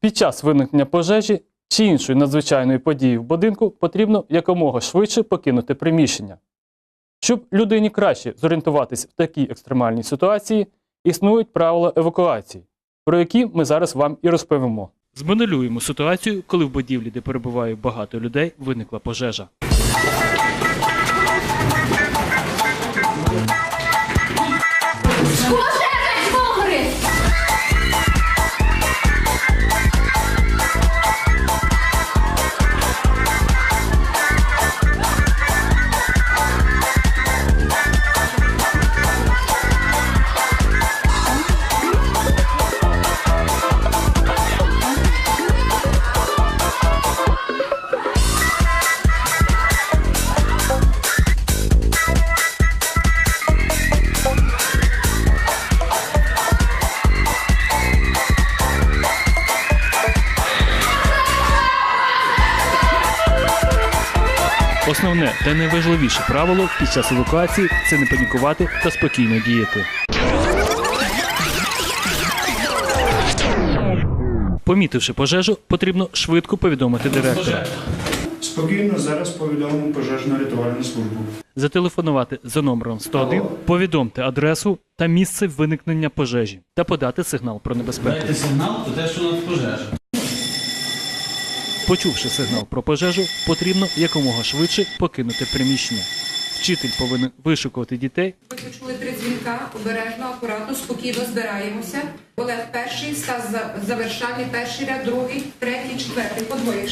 Під час виникнення пожежі чи іншої надзвичайної події в будинку потрібно якомога швидше покинути приміщення. Щоб людині краще зорієнтуватись в такій екстремальній ситуації, існують правила евакуації, про які ми зараз вам і розповімо. Змоделюємо ситуацію, коли в будівлі, де перебуває багато людей, виникла пожежа. Основне та найважливіше правило під час евакуації це не панікувати та спокійно діяти. Помітивши пожежу, потрібно швидко повідомити директора, Спокійно зараз повідомимо пожежну рятувальну службу. зателефонувати за номером 101, повідомте адресу та місце виникнення пожежі та подати сигнал про небезпеку. Дайте сигнал про те, що у нас пожежа. Почувши сигнал про пожежу, потрібно якомога швидше покинути приміщення. Вчитель повинен вишукувати дітей Ми почули три дзвінка, обережно, акуратно, спокійно збираємося. Олег перший, Стас завершальний, перший ряд, другий, третій, четвертий, по двоє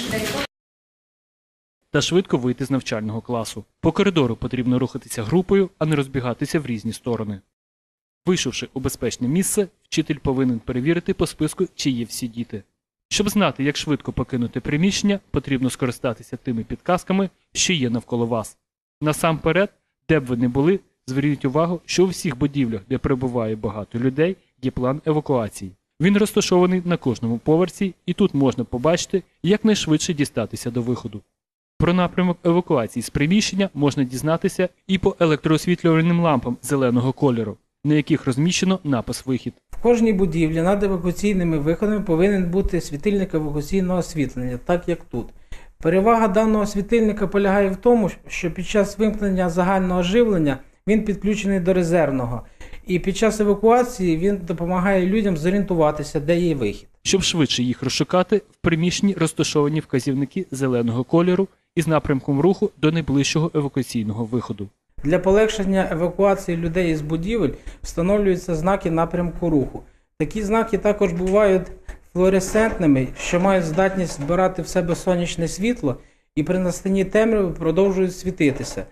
та швидко вийти з навчального класу. По коридору потрібно рухатися групою, а не розбігатися в різні сторони. Вийшовши у безпечне місце, вчитель повинен перевірити по списку, чи є всі діти. Щоб знати, як швидко покинути приміщення, потрібно скористатися тими підказками, що є навколо вас. Насамперед, де б ви не були, зверніть увагу, що у всіх будівлях, де перебуває багато людей, є план евакуації. Він розташований на кожному поверсі, і тут можна побачити, як найшвидше дістатися до виходу. Про напрямок евакуації з приміщення можна дізнатися і по електроосвітлювальним лампам зеленого кольору, на яких розміщено напис вихід. Кожній будівлі над евакуаційними виходами повинен бути світильник евакуаційного освітлення, так як тут. Перевага даного світильника полягає в тому, що під час вимкнення загального живлення він підключений до резервного, і під час евакуації він допомагає людям зорієнтуватися, де є вихід. Щоб швидше їх розшукати, в приміщенні розташовані вказівники зеленого кольору із напрямком руху до найближчого евакуаційного виходу. Для полегшення евакуації людей із будівель встановлюються знаки напрямку руху. Такі знаки також бувають флуоресцентними, що мають здатність збирати в себе сонячне світло і при настанні темряви продовжують світитися,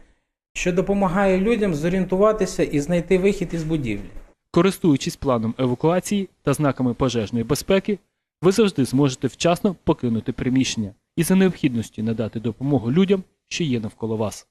що допомагає людям зорієнтуватися і знайти вихід із будівлі. Користуючись планом евакуації та знаками пожежної безпеки, ви завжди зможете вчасно покинути приміщення і за необхідності надати допомогу людям, що є навколо вас.